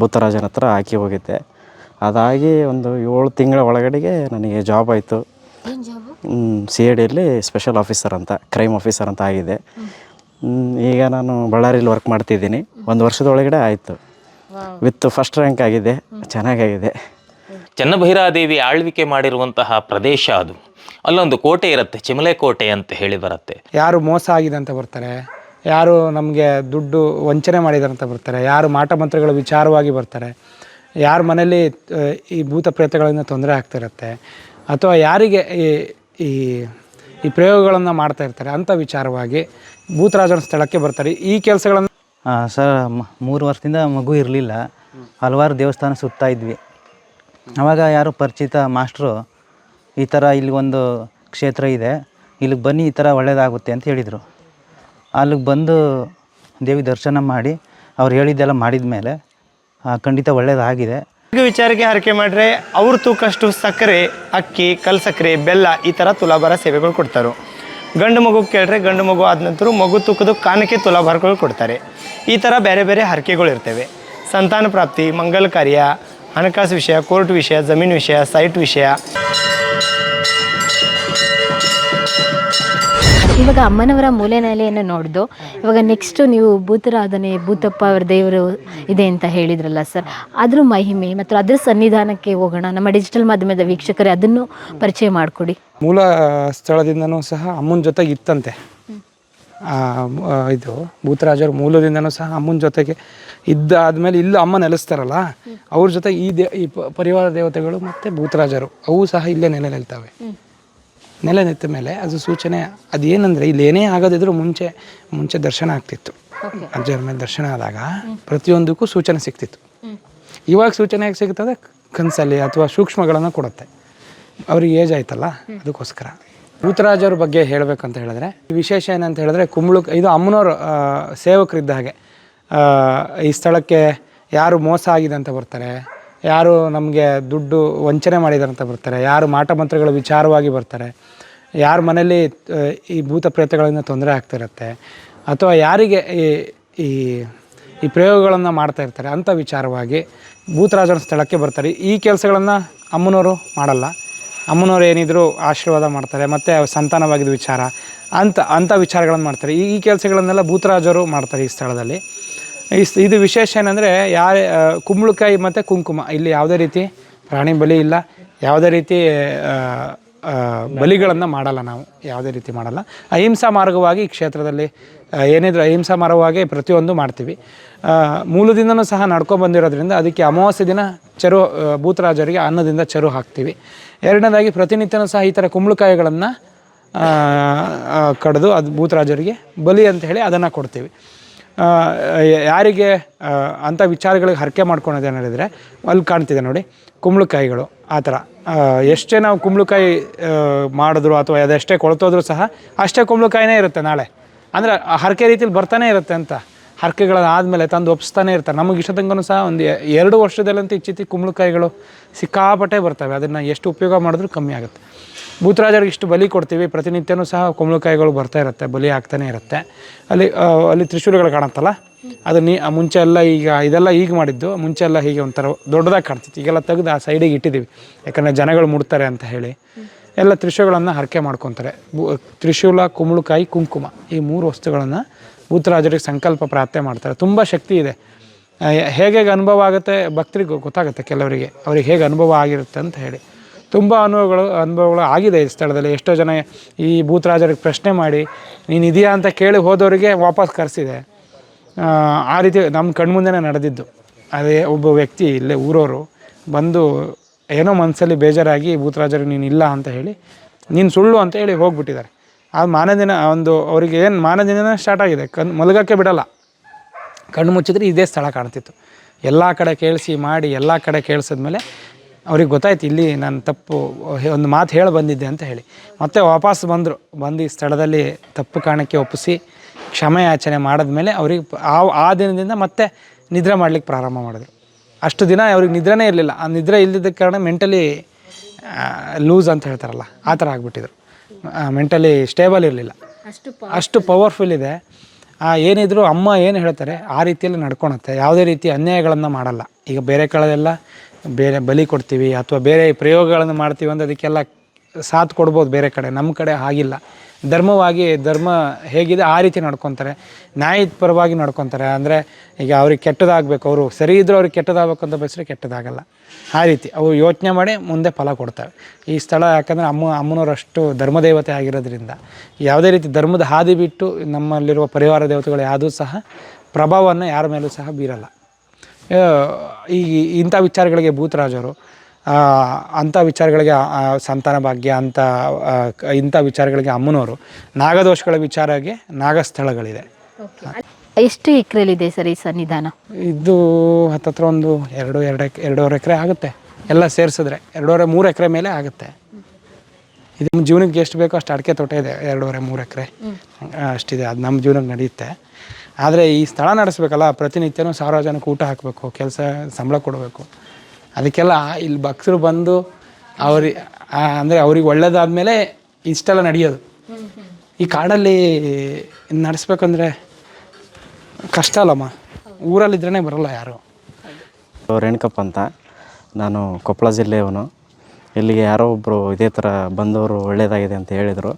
ಭೂತರಾಜನ ಹತ್ರ ಹಾಕಿ ಹೋಗಿದ್ದೆ. ಅದಾಗಿ ಒಂದು ಏಳು ತಿಂಗಳ ಒಳಗಡೆಗೆ ನನಗೆ ಜಾಬ್ ಆಯಿತು. ಏನು ಜಾಬು ಸಿ ಎ ಡಿಯಲ್ಲಿ ಸ್ಪೆಷಲ್ ಆಫೀಸರ್ ಅಂತ ಕ್ರೈಮ್ ಆಫೀಸರ್ ಅಂತ ಆಗಿದೆ. ಈಗ ನಾನು ಬಳ್ಳಾರಿಯಲ್ಲಿ ವರ್ಕ್ ಮಾಡ್ತಿದ್ದೀನಿ. ಒಂದು ವರ್ಷದ ಒಳಗಡೆ ಆಯಿತು ವಿತ್ ಫಸ್ಟ್ ರ್ಯಾಂಕ್ ಆಗಿದೆ. ಚೆನ್ನಾಗಾಗಿದೆ. ಚನ್ನಭೈರಾದೇವಿ ಆಳ್ವಿಕೆ ಮಾಡಿರುವಂತಹ ಪ್ರದೇಶ ಅದು. ಅಲ್ಲೊಂದು ಕೋಟೆ ಇರುತ್ತೆ ಚಿಮಲೆ ಕೋಟೆ ಅಂತ ಹೇಳಿ ಬರುತ್ತೆ. ಯಾರು ಮೋಸ ಆಗಿದೆ ಅಂತ ಬರ್ತಾರೆ? ಯಾರು ನಮಗೆ ದುಡ್ಡು ವಂಚನೆ ಮಾಡಿದಾರೆ ಅಂತ ಬರ್ತಾರೆ, ಯಾರು ಮಾಟ ಮಂತ್ರಗಳ ವಿಚಾರವಾಗಿ ಬರ್ತಾರೆ, ಯಾರ ಮನೇಲಿ ಈ ಭೂತ ಪ್ರೇತಗಳಿಂದ ತೊಂದರೆ ಆಗ್ತಿರುತ್ತೆ ಅಥವಾ ಯಾರಿಗೆ ಈ ಈ ಈ ಪ್ರಯೋಗಗಳನ್ನು ಮಾಡ್ತಾ ಇರ್ತಾರೆ ಅಂಥ ವಿಚಾರವಾಗಿ ಭೂತರಾಜನ ಸ್ಥಳಕ್ಕೆ ಬರ್ತಾರೆ. ಈ ಕೆಲಸಗಳನ್ನು ಸರ್ ಮೂರು ವರ್ಷದಿಂದ ಮಗು ಇರಲಿಲ್ಲ. ಹಲವಾರು ದೇವಸ್ಥಾನ ಸುತ್ತಾ ಇದ್ವಿ. ಆವಾಗ ಯಾರು ಪರಿಚಿತ ಮಾಸ್ಟ್ರು ಈ ಥರ ಇಲ್ಲಿ ಒಂದು ಕ್ಷೇತ್ರ ಇದೆ, ಇಲ್ಲಿಗೆ ಬನ್ನಿ ಈ ಥರ ಒಳ್ಳೆಯದಾಗುತ್ತೆ ಅಂತ ಹೇಳಿದರು. ಅಲ್ಲಿಗೆ ಬಂದು ದೇವಿ ದರ್ಶನ ಮಾಡಿ ಅವ್ರು ಹೇಳಿದ್ದೆಲ್ಲ ಮಾಡಿದ ಮೇಲೆ ಖಂಡಿತ ಒಳ್ಳೆಯದಾಗಿದೆ ವಿಚಾರಕ್ಕೆ ಹರಕೆ ಮಾಡಿದ್ರೆ ಅವ್ರ ತೂಕಷ್ಟು ಸಕ್ಕರೆ, ಅಕ್ಕಿ ಕಲ್ಸಕ್ಕರೆ ಬೆಲ್ಲ ಈ ಥರ ತುಲಾಭಾರ ಸೇವೆಗಳು ಕೊಡ್ತಾರೆ. ಗಂಡು ಮಗು ಕೇಳಿದ್ರೆ ಗಂಡು ಮಗು ಆದ ನಂತರ ಮಗು ತೂಕದ ಕಾಣಿಕೆ ತುಲಾಭಾರಗಳು ಕೊಡ್ತಾರೆ. ಈ ಥರ ಬೇರೆ ಬೇರೆ ಹರಕೆಗಳು ಇರ್ತವೆ. ಸಂತಾನ ಪ್ರಾಪ್ತಿ ಮಂಗಲ ಕಾರ್ಯ ಹಣಕಾಸು ವಿಷಯ, ಕೋರ್ಟ್ ವಿಷಯ, ಜಮೀನು ವಿಷಯ, ಸೈಟ್ ವಿಷಯ. ಇವಾಗ ಅಮ್ಮನವರ ಮೂಲೆ ನೆಲೆಯನ್ನು ನೋಡ್ದು ಇವಾಗ ನೆಕ್ಸ್ಟ್ ನೀವು ಭೂತರಾಧನೆ ಭೂತಪ್ಪ ಅವರ ದೇವರು ಇದೆ ಅಂತ ಹೇಳಿದ್ರಲ್ಲ ಸರ್ ಅದ್ರ ಮಹಿಮೆ ಮತ್ತು ಅದ್ರ ಸನ್ನಿಧಾನಕ್ಕೆ ಹೋಗೋಣ. ನಮ್ಮ ಡಿಜಿಟಲ್ ಮಾಧ್ಯಮದ ವೀಕ್ಷಕರೇ ಅದನ್ನು ಪರಿಚಯ ಮಾಡಿಕೊಡಿ. ಮೂಲ ಸ್ಥಳದಿಂದನೂ ಸಹ ಅಮ್ಮನ ಜೊತೆಗೆ ಇತ್ತಂತೆ. ಆ, ಇದು ಭೂತರಾಜರ ಮೂಲದಿಂದನೂ ಸಹ ಅಮ್ಮನ ಜೊತೆಗೆ ಇದ್ದ ಆದಮೇಲೆ ಇಲ್ಲಿ ಅಮ್ಮ ನೆಲೆಸ್ತಾರಲ್ಲ ಅವ್ರ ಜೊತೆ ಈ ದೇ ಈ ಪರಿವಾರ ದೇವತೆಗಳು ಮತ್ತು ಭೂತರಾಜರು ಅವು ಸಹ ಇಲ್ಲೇ ನೆಲೆ ನಿಲ್ತವೆ ನೆಲೆ ನಿಂತ ಮೇಲೆ ಅದು ಸೂಚನೆ ಅದೇನಂದರೆ ಇಲ್ಲಿ ಏನೇ ಆಗೋದಿದ್ರೂ ಮುಂಚೆ ಮುಂಚೆ ದರ್ಶನ ಆಗ್ತಿತ್ತು. ಅಜ್ಜರ ಮೇಲೆ ದರ್ಶನ ಆದಾಗ ಪ್ರತಿಯೊಂದಕ್ಕೂ ಸೂಚನೆ ಸಿಗ್ತಿತ್ತು. ಇವಾಗ ಸೂಚನೆ ಹೇಗೆ ಸಿಗ್ತದೆ? ಕನಸಲ್ಲಿ ಅಥವಾ ಸೂಕ್ಷ್ಮಗಳನ್ನು ಕೊಡುತ್ತೆ. ಅವ್ರಿಗೆ ಏಜ್ ಆಯ್ತಲ್ಲ ಅದಕ್ಕೋಸ್ಕರ. ಭೂತರಾಜರ ಬಗ್ಗೆ ಹೇಳಬೇಕಂತ ಹೇಳಿದ್ರೆ ವಿಶೇಷ ಏನಂತ ಹೇಳಿದ್ರೆ ಕುಂಬಳು ಇದು ಅಮ್ಮನವ್ರ ಸೇವಕರಿದ್ದ ಹಾಗೆ ಈ ಸ್ಥಳಕ್ಕೆ ಯಾರು ಮೋಸ ಆಗಿದೆ ಅಂತ ಬರ್ತಾರೆ ಯಾರು ನಮಗೆ ದುಡ್ಡು ವಂಚನೆ ಮಾಡಿದ್ದಾರೆ ಅಂತ ಬರ್ತಾರೆ, ಯಾರು ಮಾಟ ಮಂತ್ರಗಳ ವಿಚಾರವಾಗಿ ಬರ್ತಾರೆ, ಯಾರ ಮನೇಲಿ ಈ ಭೂತ ಪ್ರೇತಗಳಿಂದ ತೊಂದರೆ ಆಗ್ತಿರುತ್ತೆ ಅಥವಾ ಯಾರಿಗೆ ಈ ಈ ಪ್ರಯೋಗಗಳನ್ನು ಮಾಡ್ತಾ ಇರ್ತಾರೆ ಅಂಥ ವಿಚಾರವಾಗಿ ಭೂತರಾಜನ ಸ್ಥಳಕ್ಕೆ ಬರ್ತಾರೆ. ಈ ಕೆಲಸಗಳನ್ನು ಅಮ್ಮನವರು ಮಾಡಲ್ಲ. ಅಮ್ಮನವರು ಏನಿದ್ರು ಆಶೀರ್ವಾದ ಮಾಡ್ತಾರೆ, ಮತ್ತು ಸಂತಾನವಾಗಿದ್ದ ವಿಚಾರ ಅಂತ ಅಂಥ ವಿಚಾರಗಳನ್ನು ಮಾಡ್ತಾರೆ. ಈ ಕೆಲಸಗಳನ್ನೆಲ್ಲ ಭೂತರಾಜರು ಮಾಡ್ತಾರೆ ಈ ಸ್ಥಳದಲ್ಲಿ. ಈ ಸ್- ಇದು ವಿಶೇಷ ಏನಂದರೆ ಯಾರೇ ಕುಂಬಳಕಾಯಿ ಮತ್ತು ಕುಂಕುಮ. ಇಲ್ಲಿ ಯಾವುದೇ ರೀತಿ ಪ್ರಾಣಿ ಬಲಿ ಇಲ್ಲ. ಯಾವುದೇ ರೀತಿ ಬಲಿಗಳನ್ನು ಮಾಡಲ್ಲ ನಾವು. ಯಾವುದೇ ರೀತಿ ಮಾಡಲ್ಲ. ಅಹಿಂಸಾ ಮಾರ್ಗವಾಗಿ ಈ ಕ್ಷೇತ್ರದಲ್ಲಿ ಏನಿದ್ರು ಅಹಿಂಸಾ ಮಾರ್ಗವಾಗಿ ಪ್ರತಿಯೊಂದು ಮಾಡ್ತೀವಿ. ಮೂಲದಿಂದನೂ ಸಹ ನಡ್ಕೊಂಡು ಬಂದಿರೋದ್ರಿಂದ ಅದಕ್ಕೆ ಅಮಾವಾಸ್ಯೆ ದಿನ ಚರು ಭೂತರಾಜರಿಗೆ ಅನ್ನದಿಂದ ಚೆರು ಹಾಕ್ತೀವಿ. ಎರಡನೇದಾಗಿ ಪ್ರತಿನಿತ್ಯನೂ ಸಹ ಈ ಥರ ಕುಂಬಳಕಾಯಿಗಳನ್ನು ಕಡಿದು ಅದು ಭೂತರಾಜರಿಗೆ ಬಲಿ ಅಂತ ಹೇಳಿ ಅದನ್ನು ಕೊಡ್ತೀವಿ. ಯಾರಿಗೆ ಅಂಥ ವಿಚಾರಗಳಿಗೆ ಹರಕೆ ಮಾಡ್ಕೊಳೋದು ಏನು ಹೇಳಿದರೆ, ಅಲ್ಲಿ ಕಾಣ್ತಿದೆ ನೋಡಿ, ಕುಂಬಳಕಾಯಿಗಳು, ಆ ಥರ. ಎಷ್ಟೇ ನಾವು ಕುಂಬಳಕಾಯಿ ಮಾಡಿದ್ರು ಅಥವಾ ಅದೆಷ್ಟೇ ಕೊಳ್ತೋದ್ರೂ ಸಹ, ಅಷ್ಟೇ ಕುಂಬಳಕಾಯಿನೇ ಇರುತ್ತೆ ನಾಳೆ. ಅಂದರೆ ಹರಕೆ ರೀತಿಲಿ ಬರ್ತಾನೆ ಇರುತ್ತೆ ಅಂತ. ಹರಕೆಗಳಾದಮೇಲೆ ತಂದು ಒಪ್ಪಿಸ್ತಾನೆ ಇರ್ತಾರೆ. ನಮಗೆ ಇಷ್ಟ ತನಕನೂ ಸಹ ಒಂದು ಎರಡು ವರ್ಷದಲ್ಲಂತೂ ಇಚ್ಚಿತಿ ಕುಂಬಳಕಾಯಿಗಳು ಸಿಕ್ಕಾಪಟ್ಟೆ ಬರ್ತವೆ. ಅದನ್ನು ಎಷ್ಟು ಉಪಯೋಗ ಮಾಡಿದ್ರೂ ಕಮ್ಮಿ ಆಗುತ್ತೆ. ಭೂತರಾಜರಿಗೆ ಇಷ್ಟು ಬಲಿ ಕೊಡ್ತೀವಿ. ಪ್ರತಿನಿತ್ಯನೂ ಸಹ ಕುಂಬಳಕಾಯಿಗಳು ಬರ್ತಾ ಇರುತ್ತೆ, ಬಲಿ ಆಗ್ತಾನೆ ಇರುತ್ತೆ. ಅಲ್ಲಿ ಅಲ್ಲಿ ತ್ರಿಶೂಲಗಳು ಕಾಣುತ್ತಲ್ಲ? ಅದು ನೀ ಮುಂಚೆ ಎಲ್ಲ ಈಗ ಇದೆಲ್ಲ ಈಗ ಮಾಡಿದ್ದು, ಮುಂಚೆ ಎಲ್ಲ ಹೀಗೆ ಒಂಥರ ದೊಡ್ಡದಾಗಿ ಕಾಣ್ತಿತ್ತು. ಈಗೆಲ್ಲ ತೆಗೆದು ಆ ಸೈಡಿಗೆ ಇಟ್ಟಿದ್ದೀವಿ. ಯಾಕಂದರೆ ಜನಗಳು ಮುಡ್ತಾರೆ ಅಂತ ಹೇಳಿ. ಎಲ್ಲ ತ್ರಿಶೂಲಗಳನ್ನು ಹರಕೆ ಮಾಡ್ಕೊತಾರೆ. ತ್ರಿಶೂಲ, ಕುಂಬಳಕಾಯಿ, ಕುಂಕುಮ ಈ ಮೂರು ವಸ್ತುಗಳನ್ನು ಭೂತರಾಜರಿಗೆ ಸಂಕಲ್ಪ ಪ್ರಾರ್ಥನೆ ಮಾಡ್ತಾರೆ. ತುಂಬ ಶಕ್ತಿ ಇದೆ. ಹೇಗೆ ಅನುಭವ ಆಗುತ್ತೆ ಭಕ್ತರಿಗೆ ಗೊತ್ತಾಗುತ್ತೆ ಕೆಲವರಿಗೆ. ಅವ್ರಿಗೆ ಹೇಗೆ ಅನುಭವ ಆಗಿರುತ್ತೆ ಅಂತ ಹೇಳಿ. ತುಂಬ ಅನುಭವಗಳು ಅನುಭವಗಳು ಆಗಿದೆ ಈ ಸ್ಥಳದಲ್ಲಿ. ಎಷ್ಟೋ ಜನ ಈ ಭೂತರಾಜರಿಗೆ ಪ್ರಶ್ನೆ ಮಾಡಿ, ನೀನು ಇದೆಯಾ ಅಂತ ಕೇಳಿ ಹೋದವರಿಗೆ ವಾಪಸ್ ಕರೆಸಿದೆ. ಆ ರೀತಿ ನಮ್ಮ ಕಣ್ಮುಂದೆನೇ ನಡೆದಿದ್ದು. ಅದೇ ಒಬ್ಬ ವ್ಯಕ್ತಿ ಇಲ್ಲೇ ಊರವರು ಬಂದು ಏನೋ ಮನಸ್ಸಲ್ಲಿ ಬೇಜಾರಾಗಿ ಭೂತರಾಜರಿಗೆ ನೀನು ಇಲ್ಲ ಅಂತ ಹೇಳಿ, ನೀನು ಸುಳ್ಳು ಅಂತ ಹೇಳಿ ಹೋಗ್ಬಿಟ್ಟಿದ್ದಾರೆ. ಆ ಮಾನದಿನ ಒಂದು ಅವರಿಗೆ ಏನು ಮಾನದಿನ ಸ್ಟಾರ್ಟ್ ಆಗಿದೆ. ಕಣ್ ಮಲಗೋಕ್ಕೆ ಬಿಡಲ್ಲ. ಕಣ್ಣು ಮುಚ್ಚಿದ್ರೆ ಇದೇ ಸ್ಥಳ ಕಾಣ್ತಿತ್ತು. ಎಲ್ಲ ಕಡೆ ಕೇಳಿಸಿ ಮಾಡಿ, ಎಲ್ಲ ಕಡೆ ಕೇಳಿಸಿದ್ಮೇಲೆ ಅವ್ರಿಗೆ ಗೊತ್ತಾಯ್ತು ಇಲ್ಲಿ ನಾನು ತಪ್ಪು ಒಂದು ಮಾತು ಹೇಳಿ ಬಂದಿದ್ದೆ ಅಂತ ಹೇಳಿ. ಮತ್ತೆ ವಾಪಸ್ ಬಂದರು ಬಂದು ಈ ಸ್ಥಳದಲ್ಲಿ ತಪ್ಪು ಕಾರಣಕ್ಕೆ ಒಪ್ಪಿಸಿ ಕ್ಷಮೆಯಾಚನೆ ಮಾಡಿದ್ಮೇಲೆ ಅವ್ರಿಗೆ ಆ ಆ ದಿನದಿಂದ ಮತ್ತೆ ನಿದ್ರೆ ಮಾಡ್ಲಿಕ್ಕೆ ಪ್ರಾರಂಭ ಮಾಡಿದ್ರು. ಅಷ್ಟು ದಿನ ಅವ್ರಿಗೆ ನಿದ್ರೆನೇ ಇರಲಿಲ್ಲ. ಆ ನಿದ್ರೆ ಇಲ್ಲದ ಕಾರಣ ಮೆಂಟಲಿ ಲೂಸ್ ಅಂತ ಹೇಳ್ತಾರಲ್ಲ ಆ ಥರ ಆಗಿಬಿಟ್ಟಿದ್ರು. ಮೆಂಟಲಿ ಸ್ಟೇಬಲ್ ಇರಲಿಲ್ಲ. ಅಷ್ಟು ಪವರ್ಫುಲ್ ಇದೆ. ಆ ಏನಿದ್ರು ಅಮ್ಮ ಏನು ಹೇಳ್ತಾರೆ ಆ ರೀತಿಯಲ್ಲಿ ನಡ್ಕೊಳತ್ತೆ ಯಾವುದೇ ರೀತಿ ಅನ್ಯಾಯಗಳನ್ನು ಮಾಡಲ್ಲ. ಈಗ ಬೇರೆ ಕಳೆದೆಲ್ಲ ಬೇರೆ ಬಲಿ ಕೊಡ್ತೀವಿ ಅಥವಾ ಬೇರೆ ಪ್ರಯೋಗಗಳನ್ನು ಮಾಡ್ತೀವಿ ಅಂದರೆ ಅದಕ್ಕೆಲ್ಲ ಸಾಥ್ ಕೊಡ್ಬೋದು ಬೇರೆ ಕಡೆ. ನಮ್ಮ ಕಡೆ ಹಾಗಿಲ್ಲ. ಧರ್ಮವಾಗಿ ಧರ್ಮ ಹೇಗಿದೆ ಆ ರೀತಿ ನಡ್ಕೊತಾರೆ. ನ್ಯಾಯದ ಪರವಾಗಿ ನಡ್ಕೊತಾರೆ. ಅಂದರೆ ಈಗ ಅವ್ರಿಗೆ ಕೆಟ್ಟದಾಗಬೇಕು. ಅವರು ಸರಿ ಇದ್ದರೂ ಅವ್ರಿಗೆ ಕೆಟ್ಟದಾಗಬೇಕು ಅಂತ ಬಯಸಿದ್ರೆ ಕೆಟ್ಟದಾಗಲ್ಲ. ಆ ರೀತಿ ಅವು ಯೋಚನೆ ಮಾಡಿ ಮುಂದೆ ಫಲ ಕೊಡ್ತವೆ ಈ ಸ್ಥಳ ಯಾಕಂದರೆ ಅಮ್ಮ, ಅಮ್ಮನವರಷ್ಟು ಧರ್ಮದೇವತೆ ಆಗಿರೋದ್ರಿಂದ. ಯಾವುದೇ ರೀತಿ ಧರ್ಮದ ಹಾದಿ ಬಿಟ್ಟು ನಮ್ಮಲ್ಲಿರುವ ಪರಿವಾರ ದೇವತೆಗಳು ಯಾವುದೂ ಸಹ ಪ್ರಭಾವವನ್ನು ಯಾರ ಮೇಲೂ ಸಹ ಬೀರಲ್ಲ. ಈ ಇಂಥ ವಿಚಾರಗಳಿಗೆ ಭೂತರಾಜರು ಅಂಥ ವಿಚಾರಗಳಿಗೆ ಸಂತಾನ ಭಾಗ್ಯ ಕ- ಇಂಥ ವಿಚಾರಗಳಿಗೆ ಅಮ್ಮನವರು ನಾಗದೋಷಗಳ ವಿಚಾರಕ್ಕೆ ನಾಗಸ್ಥಳಗಳಿದೆ. ಎಷ್ಟು ಎಕರೆಲಿದೆ ಸರ್ ಈ ಸನ್ನಿಧಾನ? ಇದು ಹತ್ತತ್ರ ಒಂದು ಎರಡು ಎರಡು ಎರಡೂವರೆ ಎಕರೆ ಆಗುತ್ತೆ. ಎಲ್ಲ ಸೇರಿಸಿದ್ರೆ ಎರಡೂವರೆ ಮೂರು ಎಕರೆ ಮೇಲೆ ಆಗುತ್ತೆ. ಇದು ನಮ್ಮ ಜೀವನಕ್ಕೆ ಎಷ್ಟು ಬೇಕೋ ಅಷ್ಟು ಅಡಿಕೆ ತೋಟ ಇದೆ ಎರಡೂವರೆ ಮೂರು ಎಕರೆ. ಅಷ್ಟಿದೆ. ಅದು ನಮ್ಮ ಜೀವನಕ್ಕೆ ನಡೆಯುತ್ತೆ. ಆದರೆ ಈ ಸ್ಥಳ ನಡೆಸ್ಬೇಕಲ್ಲ, ಪ್ರತಿನಿತ್ಯನೂ ಸಾವಿರ ಜನಕ್ಕೆ ಊಟ ಹಾಕಬೇಕು, ಕೆಲಸ ಸಂಬಳ ಕೊಡಬೇಕು. ಅದಕ್ಕೆಲ್ಲ ಇಲ್ಲಿ ಭಕ್ತರು ಬಂದು ಅವ್ರಿ ಅಂದರೆ ಅವ್ರಿಗೆ ಒಳ್ಳೇದಾದ್ಮೇಲೆ ಇಷ್ಟೆಲ್ಲ ನಡೆಯೋದು. ಈ ಕಾಡಲ್ಲಿ ನಡೆಸ್ಬೇಕಂದ್ರೆ ಕಷ್ಟ ಅಲ್ಲಮ್ಮ. ಊರಲ್ಲಿದ್ರೇ ಬರಲ್ಲ ಯಾರು. ರೇಣುಕಪ್ಪ ಅಂತ. ನಾನು ಕೊಪ್ಪಳ ಜಿಲ್ಲೆಯವನು. ಇಲ್ಲಿಗೆ ಯಾರೋ ಒಬ್ಬರು ಇದೇ ಥರ ಬಂದವರು ಒಳ್ಳೆಯದಾಗಿದೆ ಅಂತ ಹೇಳಿದರು.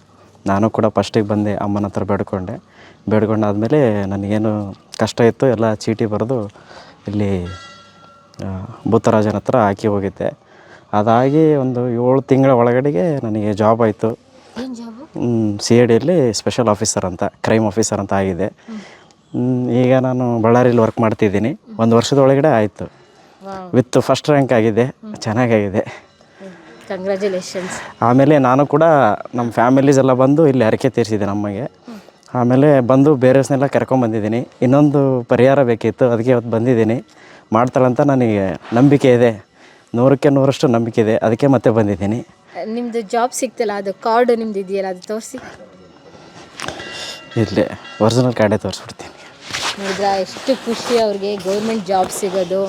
ನಾನು ಕೂಡ ಫಸ್ಟಿಗೆ ಬಂದೆ, ಅಮ್ಮನ ಹತ್ರ ಬೇಡ್ಕೊಂಡೆ. ಬೇಡ್ಕೊಂಡಾದ್ಮೇಲೆ ನನಗೇನು ಕಷ್ಟ ಇತ್ತು ಎಲ್ಲ ಚೀಟಿ ಬರೆದು ಇಲ್ಲಿ ಭೂತರಾಜನ ಹತ್ರ ಹಾಕಿ ಹೋಗಿದ್ದೆ. ಅದಾಗಿ ಒಂದು ಏಳು ತಿಂಗಳ ಒಳಗಡೆಗೆ ನನಗೆ ಜಾಬ್ ಆಯಿತು. ಸಿ ಎ ಡಿಯಲ್ಲಿ ಸ್ಪೆಷಲ್ ಆಫೀಸರ್ ಅಂತ ಕ್ರೈಮ್ ಆಫೀಸರ್ ಅಂತ ಆಗಿದೆ. ಈಗ ನಾನು ಬಳ್ಳಾರಿಯಲ್ಲಿ ವರ್ಕ್ ಮಾಡ್ತಿದ್ದೀನಿ. ಒಂದು ವರ್ಷದ ಒಳಗಡೆ ಆಯಿತು ವಿತ್ ಫಸ್ಟ್ ರ್ಯಾಂಕ್ ಆಗಿದೆ. ಚೆನ್ನಾಗಾಗಿದೆ. ಕಂಗ್ರ್ಯಾಚುಲೇಷನ್ಸ್ ಆಮೇಲೆ ನಾನು ಕೂಡ ನಮ್ಮ ಫ್ಯಾಮಿಲೀಸ್ ಎಲ್ಲ ಬಂದು ಇಲ್ಲಿ ಹರಕೆ ತೀರಿಸಿದೆ ನಮಗೆ. ಆಮೇಲೆ ಬಂದು ಬೇರೆಸ್ನೆಲ್ಲ ಕರ್ಕೊಂಬಂದಿದ್ದೀನಿ ಇನ್ನೊಂದು ಪರಿಹಾರ ಬೇಕಿತ್ತು ಅದಕ್ಕೆ ಇವತ್ತು ಬಂದಿದ್ದೀನಿ. ಮಾಡ್ತಾಳಂತ ನನಗೆ ನಂಬಿಕೆ ಇದೆ. ನೂರಕ್ಕೆ ನೂರಷ್ಟು ನಂಬಿಕೆ ಇದೆ. ಅದಕ್ಕೆ ಮತ್ತೆ ಬಂದಿದ್ದೀನಿ. ನಿಮ್ಮದು ಜಾಬ್ ಸಿಕ್ತಲ್ಲ ಅದು ಕಾರ್ಡ್ ನಿಮ್ದು ಇದೆಯಲ್ಲ ಅದು ತೋರಿಸಿ. ಇಲ್ಲೇ ಒರಿಜಿನಲ್ ಕಾರ್ಡೇ ತೋರಿಸ್ಬಿಡ್ತೀನಿ. ನೋಡಿದ್ರ ಎಷ್ಟು ಖುಷಿ ಅವ್ರಿಗೆ ಗೌರ್ಮೆಂಟ್ ಜಾಬ್ ಸಿಗೋದು.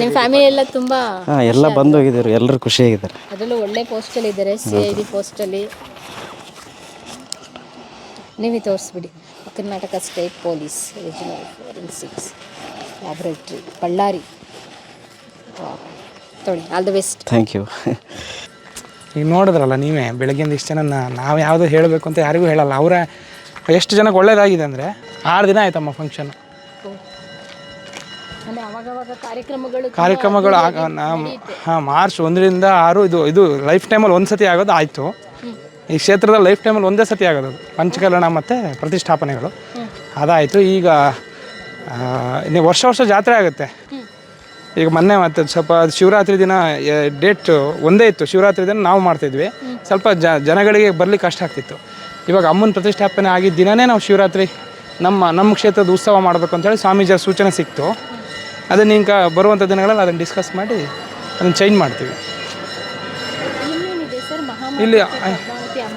ನಿಮ್ಮ ಫ್ಯಾಮಿಲಿ ಎಲ್ಲ ತುಂಬ ಹಾಂ ಎಲ್ಲ ಬಂದು ಹೋಗಿದ್ದಾರೆ ಎಲ್ಲರೂ ಖುಷಿಯಾಗಿದ್ದಾರೆ. ಅದರಲ್ಲೂ ಒಳ್ಳೆ ಪೋಸ್ಟಲ್ಲಿ ಇದ್ದಾರೆ ಸಿ ಐ ಡಿ ಪೋಸ್ಟಲ್ಲಿ ನೀವೇ ತೋರಿಸ್ಬಿಡಿ. Karnataka state police regional forensics laboratory Ballari. ತೊಳಿ all the best thank you ಈಗ ನೋಡಿದ್ರಲ್ಲ ನೀವೇ ಬೆಳಗ್ಗೆಯಿಂದ ಇಷ್ಟು ಜನ ನಾವು ಯಾವುದು ಹೇಳಬೇಕು ಅಂತ ಯಾರಿಗೂ ಹೇಳಲ್ಲ. ಅವರ ಎಷ್ಟು ಜನಕ್ಕೆ ಒಳ್ಳೇದಾಗಿದೆ ಅಂದರೆ ಆರು ದಿನ ಆಯ್ತಮ್ಮ ಫಂಕ್ಷನ್ ಕಾರ್ಯಕ್ರಮಗಳು ಕಾರ್ಯಕ್ರಮಗಳು ಆಗ ನಾವು ಹಾಂ ಮಾರ್ಚ್ ಒಂದರಿಂದ ಆರು ಇದು ಇದು ಲೈಫ್ ಟೈಮಲ್ಲಿ ಒಂದು ಸತಿ ಆಗೋದು ಆಯಿತು. ಈ ಕ್ಷೇತ್ರದ ಲೈಫ್ ಟೈಮಲ್ಲಿ ಒಂದೇ ಸತಿ ಆಗೋದು. ಪಂಚಕಲ್ಯಾಣ ಮತ್ತು ಪ್ರತಿಷ್ಠಾಪನೆಗಳು. ಅದಾಯಿತು. ಈಗ ನೀವು ಇನ್ನು ವರ್ಷ ವರ್ಷ ಜಾತ್ರೆ ಆಗುತ್ತೆ. ಈಗ ಮೊನ್ನೆ ಮತ್ತೆ ಸ್ವಲ್ಪ ಶಿವರಾತ್ರಿ ದಿನ ಡೇಟ್ ಒಂದೇ ಇತ್ತು. ಶಿವರಾತ್ರಿ ದಿನ ನಾವು ಮಾಡ್ತಿದ್ವಿ. ಸ್ವಲ್ಪ ಜ ಜನಗಳಿಗೆ ಬರ್ಲಿಕ್ಕೆ ಕಷ್ಟ ಆಗ್ತಿತ್ತು. ಇವಾಗ ಅಮ್ಮನ ಪ್ರತಿಷ್ಠಾಪನೆ ಆಗಿದ್ದ ದಿನನೇ ನಾವು ಶಿವರಾತ್ರಿ ನಮ್ಮ ನಮ್ಮ ಕ್ಷೇತ್ರದ ಉತ್ಸವ ಮಾಡಬೇಕು ಅಂತೇಳಿ ಸ್ವಾಮೀಜಿಯ ಸೂಚನೆ ಸಿಕ್ತು. ಅದನ್ನ ಈಗ ಬರುವಂಥ ದಿನಗಳಲ್ಲಿ ಅದನ್ನು ಡಿಸ್ಕಸ್ ಮಾಡಿ ಅದನ್ನು ಚೇಂಜ್ ಮಾಡ್ತೀವಿ. ಇಲ್ಲಿ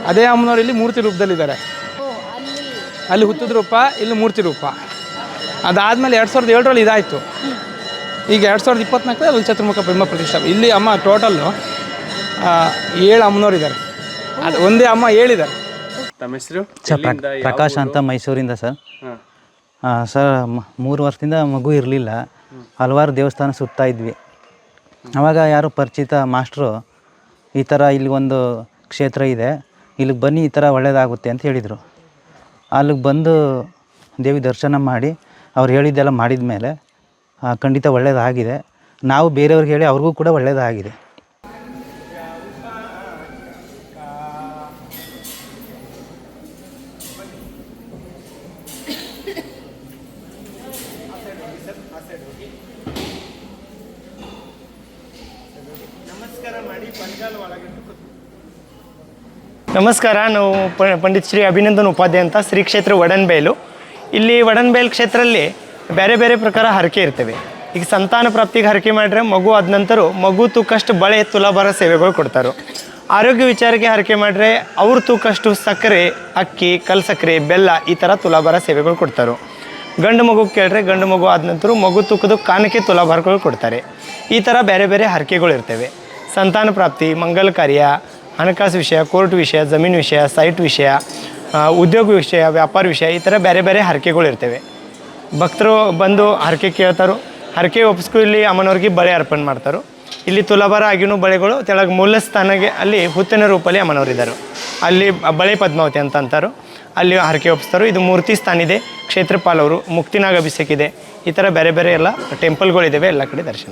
ಅದೇ ಅಮ್ಮನವ್ರು ಇಲ್ಲಿ ಮೂರ್ತಿ ರೂಪದಲ್ಲಿದ್ದಾರೆ. ಓ ಅಲ್ಲಿ. ಅಲ್ಲಿ ಹುತ್ತದ ರೂಪ ಇಲ್ಲಿ ಮೂರ್ತಿ ರೂಪ. ಅದಾದಮೇಲೆ ಎರಡು ಸಾವಿರದ ಏಳರಲ್ಲಿ ಇದಾಯಿತು. ಈಗ ಎರಡು ಸಾವಿರದ ಇಪ್ಪತ್ನಾಲ್ಕರಲ್ಲಿ ಅಲ್ಲಿ ಚತುರ್ಮುಖ ಬ್ರಹ್ಮ ಪ್ರತಿಷ್ಠಾಪ ಇಲ್ಲಿ ಅಮ್ಮ ಟೋಟಲ್ಲು ಏಳು ಅಮ್ಮನವ್ರು ಇದ್ದಾರೆ. ಅದು ಒಂದೇ ಅಮ್ಮ ಏಳಿದ್ದಾರೆ. ತಮ್ಮ ಹೆಸರು? ಸರ್ ಪ್ರ- ಪ್ರಕಾಶ್ ಅಂತ ಮೈಸೂರಿಂದ ಸರ್. ಆ, ಸರ್ ಮ- ಮೂರು ವರ್ಷದಿಂದ ಮಗು ಇರಲಿಲ್ಲ. ಹಲವಾರು ದೇವಸ್ಥಾನ ಸುತ್ತಾ ಇದ್ವಿ. ಆವಾಗ ಯಾರು ಪರಿಚಿತ ಮಾಸ್ಟ್ರು ಈ ಥರ ಇಲ್ಲಿ ಒಂದು ಕ್ಷೇತ್ರ ಇದೆ. ಇಲ್ಲಿಗೆ ಬನ್ನಿ, ಈ ಥರ ಒಳ್ಳೆಯದಾಗುತ್ತೆ ಅಂತ ಹೇಳಿದರು. ಅಲ್ಲಿಗೆ ಬಂದು ದೇವಿ ದರ್ಶನ ಮಾಡಿ, ಅವ್ರು ಹೇಳಿದ್ದೆಲ್ಲ ಮಾಡಿದ ಮೇಲೆ ಖಂಡಿತ ಒಳ್ಳೆಯದಾಗಿದೆ ನಾವು ಬೇರೆಯವ್ರಿಗೆ ಹೇಳಿ ಅವ್ರಿಗೂ ಕೂಡ ಒಳ್ಳೆಯದಾಗಿದೆ ನಮಸ್ಕಾರ ನಾವು ಪ- ಪಂಡಿತ್ ಶ್ರೀ ಅಭಿನಂದನ್ ಉಪಾಧ್ಯಾಯ ಅಂತ ಶ್ರೀ ಕ್ಷೇತ್ರ ವಡನ್ಬೇಲು ಇಲ್ಲಿ ವಡನ್ಬೈಲ್ ಕ್ಷೇತ್ರದಲ್ಲಿ ಬೇರೆ ಬೇರೆ ಪ್ರಕಾರ ಹರಕೆ ಇರ್ತವೆ. ಈಗ ಸಂತಾನ ಪ್ರಾಪ್ತಿಗೆ ಹರಕೆ ಮಾಡಿದ್ರೆ ಮಗು ಆದ ನಂತರ ಮಗು ತೂಕಷ್ಟು ಬಳೆ, ತುಲಾಭಾರ ಸೇವೆಗಳು ಕೊಡ್ತಾರೆ. ಆರೋಗ್ಯ ವಿಚಾರಕ್ಕೆ ಹರಕೆ ಮಾಡಿದ್ರೆ ಅವ್ರ ತೂಕಷ್ಟು ಸಕ್ಕರೆ, ಅಕ್ಕಿ, ಕಲ್ ಸಕ್ಕರೆ, ಬೆಲ್ಲ ಈ ಥರ ತುಲಾಭಾರ ಸೇವೆಗಳು ಕೊಡ್ತಾರೆ. ಗಂಡು ಮಗು ಕೇಳಿದ್ರೆ ಗಂಡು ಮಗು ಆದ ನಂತರ ಮಗು ತೂಕದ ಕಾಣಿಕೆ ತುಲಾಭಾರಗಳು ಕೊಡ್ತಾರೆ. ಈ ಥರ ಬೇರೆ ಬೇರೆ ಹರಕೆಗಳು ಇರ್ತವೆ. ಸಂತಾನ ಪ್ರಾಪ್ತಿ ಮಂಗಲ ಕಾರ್ಯ ಹಣಕಾಸು ವಿಷಯ, ಕೋರ್ಟ್ ವಿಷಯ, ಜಮೀನು ವಿಷಯ, ಸೈಟ್ ವಿಷಯ ಉದ್ಯೋಗ ವಿಷಯ, ವ್ಯಾಪಾರ ವಿಷಯ, ಈ ಥರ ಬೇರೆ ಬೇರೆ ಹರಕೆಗಳು ಇರ್ತವೆ. ಭಕ್ತರು ಬಂದು ಹರಕೆ ಕೇಳ್ತಾರೋ. ಹರಕೆ ಒಪ್ಪಿಸ್ಕೊ ಇಲ್ಲಿ ಅಮ್ಮನವ್ರಿಗೆ ಬಳೆ ಅರ್ಪಣೆ ಮಾಡ್ತಾರೆ. ಇಲ್ಲಿ ತುಲಾಭಾರ ಆಗಿನೂ ಬಳೆಗಳು ತೆಳಗೆ ಮೂಲ ಸ್ಥಾನಗೆ ಅಲ್ಲಿ ಹುತ್ತಿನ ರೂಪಲ್ಲಿ ಅಮ್ಮನವ್ರು ಅಲ್ಲಿ ಬಳೆ ಪದ್ಮಾವತಿ ಅಂತ ಅಂತಾರೆ. ಅಲ್ಲಿ ಹರಕೆ ಒಪ್ಪಿಸ್ತಾರೆ ಇದು ಮೂರ್ತಿ ಸ್ಥಾನ ಇದೆ. ಕ್ಷೇತ್ರಪಾಲ್ ಅವರು ಮುಕ್ತಿನಾಗ ಅಭಿಷೇಕ ಇದೆ. ಈ ಥರ ಬೇರೆ ಬೇರೆ ಎಲ್ಲ ಟೆಂಪಲ್ಗಳಿದ್ದಾವೆ ಎಲ್ಲ ಕಡೆ ದರ್ಶನ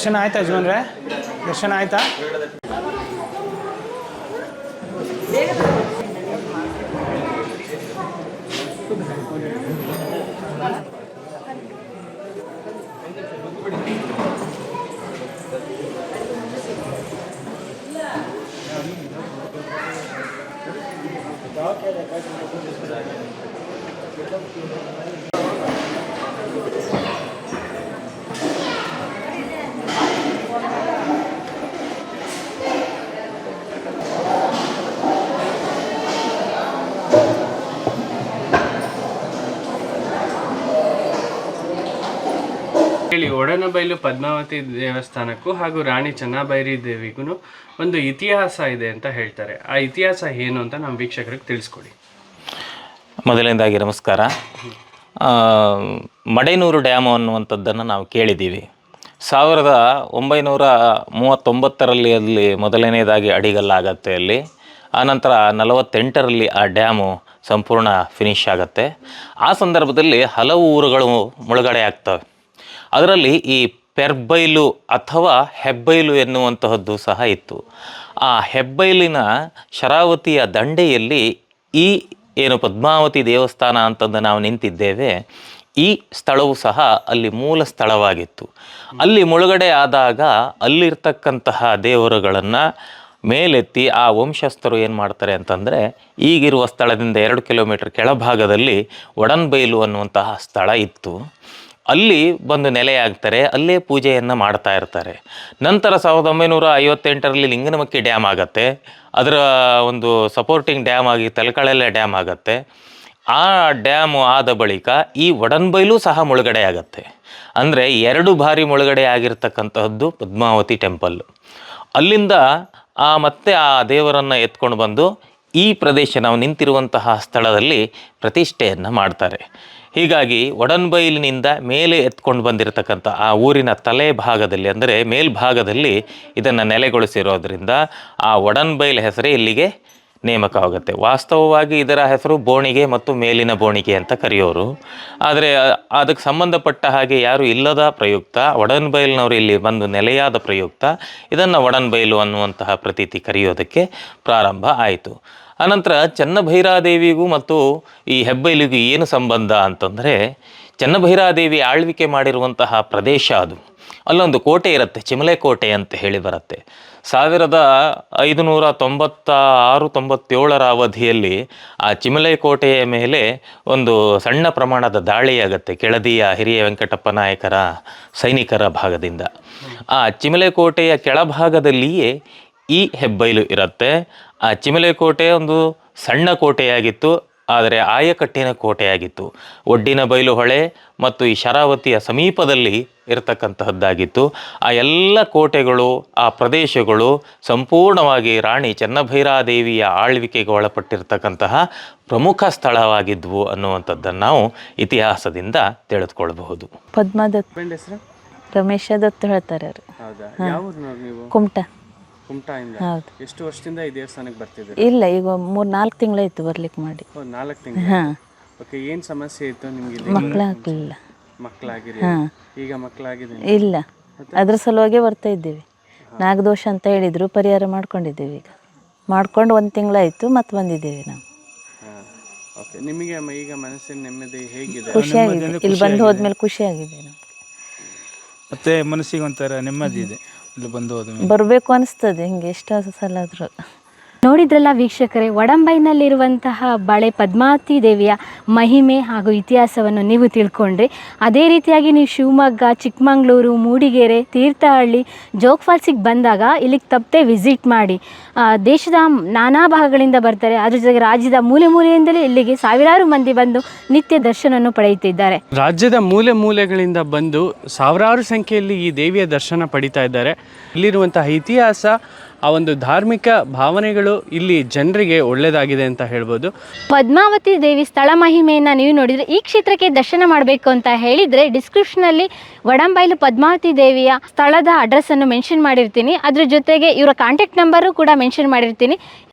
ದರ್ಶನ ಆಯ್ತಾ ಯಜಮಾನ್ರೆ ದರ್ಶನ ಆಯ್ತಾ ಹೇಳಿ ಒಡನಬೈಲು ಪದ್ಮಾವತಿ ದೇವಸ್ಥಾನಕ್ಕೂ ಹಾಗೂ ರಾಣಿ ಚೆನ್ನಬೈರಿ ದೇವಿಗೂ ಒಂದು ಇತಿಹಾಸ ಇದೆ ಅಂತ ಹೇಳ್ತಾರೆ. ಆ ಇತಿಹಾಸ ಏನು ಅಂತ ನಮ್ಮ ವೀಕ್ಷಕರಿಗೆ ತಿಳಿಸ್ಕೊಡಿ. ಮೊದಲನೇದಾಗಿ ನಮಸ್ಕಾರ. ಮಡೇನೂರು ಡ್ಯಾಮ್ ಅನ್ನುವಂಥದ್ದನ್ನು ನಾವು ಕೇಳಿದ್ದೀವಿ. ಸಾವಿರದ ಒಂಬೈನೂರ ಮೂವತ್ತೊಂಬತ್ತರಲ್ಲಿ ಅಲ್ಲಿ ಮೊದಲನೇದಾಗಿ ಅಡಿಗಲ್ಲಾಗತ್ತೆ ಅಲ್ಲಿ. ಆನಂತರ ನಲವತ್ತೆಂಟರಲ್ಲಿ ಆ ಡ್ಯಾಮು ಸಂಪೂರ್ಣ ಫಿನಿಶ್ ಆಗುತ್ತೆ. ಆ ಸಂದರ್ಭದಲ್ಲಿ ಹಲವು ಊರುಗಳು ಮುಳುಗಡೆ ಆಗ್ತವೆ. ಅದರಲ್ಲಿ ಈ ಪೆರ್ಬೈಲು ಅಥವಾ ಹೆಬ್ಬೈಲು ಎನ್ನುವಂತಹದ್ದು ಸಹ ಇತ್ತು. ಆ ಹೆಬ್ಬೈಲಿನ ಶರಾವತಿಯ ದಂಡೆಯಲ್ಲಿ ಈ ಏನು ಪದ್ಮಾವತಿ ದೇವಸ್ಥಾನ ಅಂತಂದು ನಾವು ನಿಂತಿದ್ದೇವೆ, ಈ ಸ್ಥಳವು ಸಹ ಅಲ್ಲಿ ಮೂಲ ಸ್ಥಳವಾಗಿತ್ತು. ಅಲ್ಲಿ ಮುಳುಗಡೆ ಆದಾಗ ಅಲ್ಲಿರ್ತಕ್ಕಂತಹ ದೇವರುಗಳನ್ನು ಮೇಲೆತ್ತಿ ಆ ವಂಶಸ್ಥರು ಏನು ಮಾಡ್ತಾರೆ ಅಂತಂದರೆ, ಈಗಿರುವ ಸ್ಥಳದಿಂದ ಎರಡು ಕಿಲೋಮೀಟರ್ ಕೆಳಭಾಗದಲ್ಲಿ ಒಡನ್ಬೈಲು ಅನ್ನುವಂತಹ ಸ್ಥಳ ಇತ್ತು. ಅಲ್ಲಿ ಬಂದು ನೆಲೆಯಾಗ್ತಾರೆ ಅಲ್ಲೇ ಪೂಜೆಯನ್ನು ಮಾಡ್ತಾ ಇರ್ತಾರೆ. ನಂತರ ಸಾವಿರದ ಒಂಬೈನೂರ ಐವತ್ತೆಂಟರಲ್ಲಿ ಲಿಂಗನಮಕ್ಕಿ ಡ್ಯಾಮ್ ಆಗತ್ತೆ. ಅದರ ಒಂದು ಸಪೋರ್ಟಿಂಗ್ ಡ್ಯಾಮ್ ಆಗಿ ತಲೆಕಳೆಲ್ಲ ಡ್ಯಾಮ್ ಆಗತ್ತೆ. ಆ ಡ್ಯಾಮು ಆದ ಬಳಿಕ ಈ ಒಡನ್ಬೈಲು ಸಹ ಮುಳುಗಡೆ ಆಗತ್ತೆ. ಅಂದರೆ ಎರಡು ಬಾರಿ ಮುಳುಗಡೆ ಆಗಿರ್ತಕ್ಕಂತಹದ್ದು ಪದ್ಮಾವತಿ ಟೆಂಪಲ್. ಅಲ್ಲಿಂದ ಆ ಮತ್ತೆ ಆ ದೇವರನ್ನು ಎತ್ಕೊಂಡು ಬಂದು ಈ ಪ್ರದೇಶ ನಾವು ನಿಂತಿರುವಂತಹ ಸ್ಥಳದಲ್ಲಿ ಪ್ರತಿಷ್ಠೆಯನ್ನು ಮಾಡ್ತಾರೆ. ಹೀಗಾಗಿ ಒಡನ್ಬೈಲಿನಿಂದ ಮೇಲೆ ಎತ್ಕೊಂಡು ಬಂದಿರತಕ್ಕಂಥ ಆ ಊರಿನ ತಲೆ ಭಾಗದಲ್ಲಿ ಅಂದರೆ ಮೇಲ್ಭಾಗದಲ್ಲಿ ಇದನ್ನು ನೆಲೆಗೊಳಿಸಿರೋದ್ರಿಂದ ಆ ಒಡನ್ಬೈಲ್ ಹೆಸರೇ ಇಲ್ಲಿಗೆ ನೇಮಕವಾಗುತ್ತೆ. ವಾಸ್ತವವಾಗಿ ಇದರ ಹೆಸರು ಬೋಣಿಗೆ ಮತ್ತು ಮೇಲಿನ ಬೋಣಿಗೆ ಅಂತ ಕರೆಯೋರು. ಆದರೆ ಅದಕ್ಕೆ ಸಂಬಂಧಪಟ್ಟ ಹಾಗೆ ಯಾರು ಇಲ್ಲದ ಪ್ರಯುಕ್ತ ಒಡನ್ಬೈಲ್ನವರು ಇಲ್ಲಿ ಬಂದು ನೆಲೆಯಾದ ಪ್ರಯುಕ್ತ, ಇದನ್ನು ಒಡನ್ಬೈಲು ಅನ್ನುವಂತಹ ಪ್ರತೀತಿ ಕರೆಯೋದಕ್ಕೆ ಪ್ರಾರಂಭ ಆಯಿತು. ಅನಂತರ ಚನ್ನಭೈರಾದೇವಿಗೂ ಮತ್ತು ಈ ಹೆಬ್ಬೈಲಿಗೂ ಏನು ಸಂಬಂಧ ಅಂತಂದರೆ, ಚನ್ನಭೈರಾದೇವಿ ಆಳ್ವಿಕೆ ಮಾಡಿರುವಂತಹ ಪ್ರದೇಶ ಅದು. ಅಲ್ಲೊಂದು ಕೋಟೆ ಇರುತ್ತೆ, ಚಿಮಲೆ ಕೋಟೆ ಅಂತ ಹೇಳಿ ಬರುತ್ತೆ. ಸಾವಿರದ ಐದುನೂರ ತೊಂಬತ್ತ ಆರು ತೊಂಬತ್ತೇಳರ ಅವಧಿಯಲ್ಲಿ ಆ ಚಿಮಲೆ ಕೋಟೆಯ ಮೇಲೆ ಒಂದು ಸಣ್ಣ ಪ್ರಮಾಣದ ದಾಳಿಯಾಗತ್ತೆ ಕೆಳದಿಯ ಹಿರಿಯ ವೆಂಕಟಪ್ಪ ನಾಯಕರ ಸೈನಿಕರ ಭಾಗದಿಂದ. ಆ ಚಿಮಲೆ ಕೋಟೆಯ ಕೆಳಭಾಗದಲ್ಲಿಯೇ ಈ ಹೆಬ್ಬೈಲು ಇರುತ್ತೆ. ಆ ಚಿಮಲೆ ಕೋಟೆ ಒಂದು ಸಣ್ಣ ಕೋಟೆಯಾಗಿತ್ತು. ಆದರೆ ಆಯಕಟ್ಟಿನ ಕೋಟೆಯಾಗಿತ್ತು. ಒಡ್ಡಿನ ಬಯಲು ಹೊಳೆ ಮತ್ತು ಈ ಶರಾವತಿಯ ಸಮೀಪದಲ್ಲಿ ಇರತಕ್ಕಂತಹದ್ದಾಗಿತ್ತು. ಆ ಎಲ್ಲ ಕೋಟೆಗಳು ಆ ಪ್ರದೇಶಗಳು ಸಂಪೂರ್ಣವಾಗಿ ರಾಣಿ ಚೆನ್ನಭೈರಾದೇವಿಯ ಆಳ್ವಿಕೆಗೆ ಒಳಪಟ್ಟಿರ್ತಕ್ಕಂತಹ ಪ್ರಮುಖ ಸ್ಥಳವಾಗಿದ್ವು ಅನ್ನುವಂಥದ್ದನ್ನು ನಾವು ಇತಿಹಾಸದಿಂದ ತಿಳಿದುಕೊಳ್ಳಬಹುದು. ಪದ್ಮದತ್ ರಮೇಶ ದತ್ತು ಹೇಳ್ತಾರೆ ಹೌದಾ? ಯಾವ ನೀವು? ಕುಮಟ. ಕುಮಟಾಯಿಂದ ಹೌದು. ಎಷ್ಟು ವರ್ಷದಿಂದ ಈ ದೇವಸ್ಥಾನಕ್ಕೆ ಬರ್ತಿದ್ದೀರಿ? ಇಲ್ಲ ಈಗ ಮೂರು ನಾಲ್ಕು ತಿಂಗಳಾಯ್ತು ಬರ್ಲಿಕ್ಕೆ ಮಾಡಿ. ಓ ನಾಲ್ಕು ತಿಂಗಳು? ಹಾಂ. ಓಕೆ ಏನು ಸಮಸ್ಯೆ ಇತ್ತು ನಿಮ್ಗೆ ಇಲ್ಲಿ? ಮಕ್ಕಳು ಹಾಕಲಿಲ್ಲ ಮಕ್ಕಳಾಗಿರಿ ಹಾಂ. ಈಗ ಮಕ್ಕಳಾಗಿದೆ ಇಲ್ಲ. ಅದ್ರ ಸಲುವಾಗಿ ಬರ್ತಾ ಇದ್ದೀವಿ. ನಾಗದೋಷ ಅಂತ ಹೇಳಿದ್ರು ಪರಿಹಾರ ಮಾಡ್ಕೊಂಡಿದ್ದೀವಿ ಈಗ. ಮಾಡ್ಕೊಂಡು ಒಂದು ತಿಂಗಳಾಯ್ತು ಮತ್ತೆ ಬಂದಿದ್ದೀವಿ ನಾವು. ಹಾಂ. ಓಕೆ ನಿಮಗೆ ಮ- ಈಗ ಮನಸ್ಸಿನ ನೆಮ್ಮದಿ ಹೇಗಿದೆ? ಖುಷಿಯಾಗಿದೆ ಇಲ್ಲಿ ಬಂದು ಹೋದ್ಮೇಲೆ ಖುಷಿಯಾಗಿದೆ ನಮ್ಗೆ. ಮತ್ತೆ ಮನಸ್ಸಿಗೆ ಒಂಥರ ನೆಮ್ಮದಿ ಇದೆ. ಮೇಲೆ. ಬರಬೇಕು ಅನಿಸ್ತದೆ ಹಿಂಗೆ ಎಷ್ಟು ಸಲ ಆದರೂ. ನೋಡಿದ್ರಲ್ಲ ವೀಕ್ಷಕರೇ, ಒಡಂಬೈನಲ್ಲಿರುವಂತಹ ಬಳೆ ಪದ್ಮಾವತಿ ದೇವಿಯ ಮಹಿಮೆ ಹಾಗೂ ಇತಿಹಾಸವನ್ನು ನೀವು ತಿಳ್ಕೊಂಡ್ರಿ. ಅದೇ ರೀತಿಯಾಗಿ ನೀವು ಶಿವಮೊಗ್ಗ, ಚಿಕ್ಕಮಗಳೂರು, ಮೂಡಿಗೆರೆ, ತೀರ್ಥಹಳ್ಳಿ, ಜೋಗ್ ಫಾಲ್ಸಿಗೆ ಬಂದಾಗ ಇಲ್ಲಿಗೆ ತಪ್ಪದೆ ವಿಸಿಟ್ ಮಾಡಿ. ದೇಶದ ನಾನಾ ಭಾಗಗಳಿಂದ ಬರ್ತಾರೆ. ಅದ್ರ ಜೊತೆಗೆ ರಾಜ್ಯದ ಮೂಲೆ ಮೂಲೆಯಿಂದಲೇ ಇಲ್ಲಿಗೆ ಸಾವಿರಾರು ಮಂದಿ ಬಂದು ನಿತ್ಯ ದರ್ಶನವನ್ನು ಪಡೆಯುತ್ತಿದ್ದಾರೆ. ರಾಜ್ಯದ ಮೂಲೆ ಮೂಲೆಗಳಿಂದ ಬಂದು ಸಾವಿರಾರು ಸಂಖ್ಯೆಯಲ್ಲಿ ಈ ದೇವಿಯ ದರ್ಶನ ಪಡಿತಾ ಇದ್ದಾರೆ. ಇಲ್ಲಿರುವಂತಹ ಇತಿಹಾಸ ಆ ಒಂದು ಧಾರ್ಮಿಕ ಭಾವನೆಗಳು ಇಲ್ಲಿ ಜನರಿಗೆ ಒಳ್ಳೆಯದಾಗಿದೆ ಅಂತ ಹೇಳ್ಬೋದು. ಪದ್ಮಾವತಿ ದೇವಿ ಸ್ಥಳ ಮಹಿಮೆಯನ್ನು ನೀವು ನೋಡಿದರೆ ಈ ಕ್ಷೇತ್ರಕ್ಕೆ ದರ್ಶನ ಮಾಡಬೇಕು ಅಂತ ಹೇಳಿದರೆ ಡಿಸ್ಕ್ರಿಪ್ಷನಲ್ಲಿ ವಡಂಬೈಲು ಪದ್ಮಾವತಿ ದೇವಿಯ ಸ್ಥಳದ ಅಡ್ರೆಸ್ಸನ್ನು ಮೆನ್ಷನ್ ಮಾಡಿರ್ತೀನಿ. ಅದ್ರ ಜೊತೆಗೆ ಇವರ ಕಾಂಟ್ಯಾಕ್ಟ್ ನಂಬರು ಕೂಡ ಮೆನ್ಷನ್ ಮಾಡಿರ್ತೀನಿ.